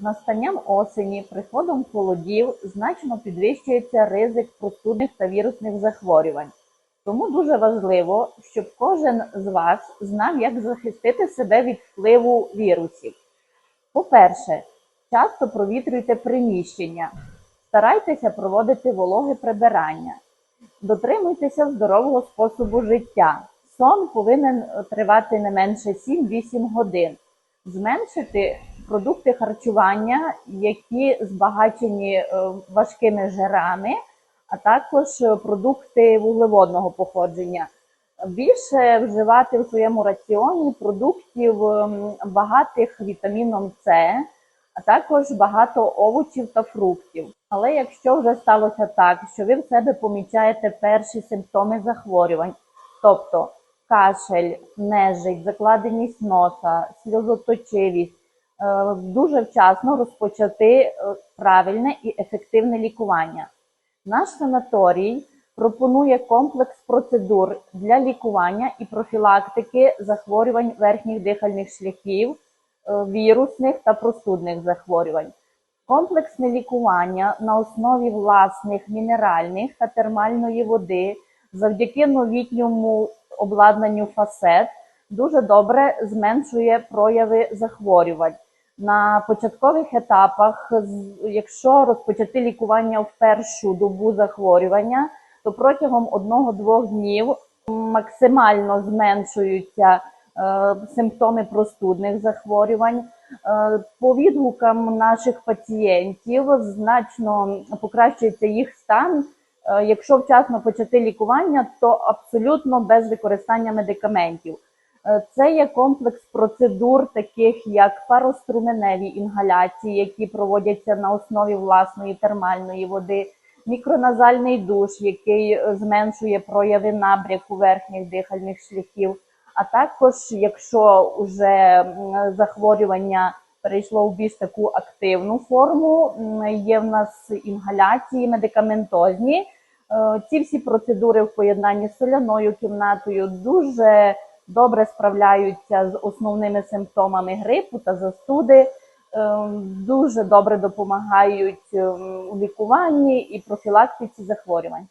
З настанням осені, приходом холодів значно підвищується ризик простудних та вірусних захворювань. Тому дуже важливо, щоб кожен з вас знав, як захистити себе від впливу вірусів. По-перше, часто провітрюйте приміщення, старайтеся проводити вологе прибирання, дотримуйтеся здорового способу життя. Сон повинен тривати не менше 7-8 годин. Зменшити продукти харчування, які збагачені е, важкими жирами, а також е, продукти вуглеводного походження. Більше вживати в своєму раціоні продуктів ем, багатих вітаміном С, а також багато овочів та фруктів. Але якщо вже сталося так, що ви в себе помічаєте перші симптоми захворювань, тобто кашель, нежить, закладеність носа, сльозоточивість, дуже вчасно розпочати е, правильне і ефективне лікування. Наш санаторій пропонує комплекс процедур для лікування і профілактики захворювань верхніх дихальних шляхів, е, вірусних та простудних захворювань. Комплексне лікування на основі власних мінеральних та термальної води завдяки новітньому обладнанню фасет дуже добре зменшує прояви захворювань. На початкових етапах, якщо розпочати лікування в першу добу захворювання, то протягом одного-двох днів максимально зменшуються е, симптоми простудних захворювань. Е, По відгукам наших пацієнтів значно покращується їх стан. Е, Якщо вчасно почати лікування, то абсолютно без використання медикаментів. Е, Це є комплекс процедур, таких як пароструменеві інгаляції, які проводяться на основі власної термальної води, мікроназальний душ, який е, зменшує прояви набряку верхніх дихальних шляхів. А також, якщо вже захворювання перейшло в більш таку активну форму, є в нас інгаляції медикаментозні. Е, Ці всі процедури в поєднанні з соляною кімнатою дуже добре справляються з основними симптомами грипу та застуди, ем, дуже добре допомагають ем, у лікуванні і профілактиці захворювань.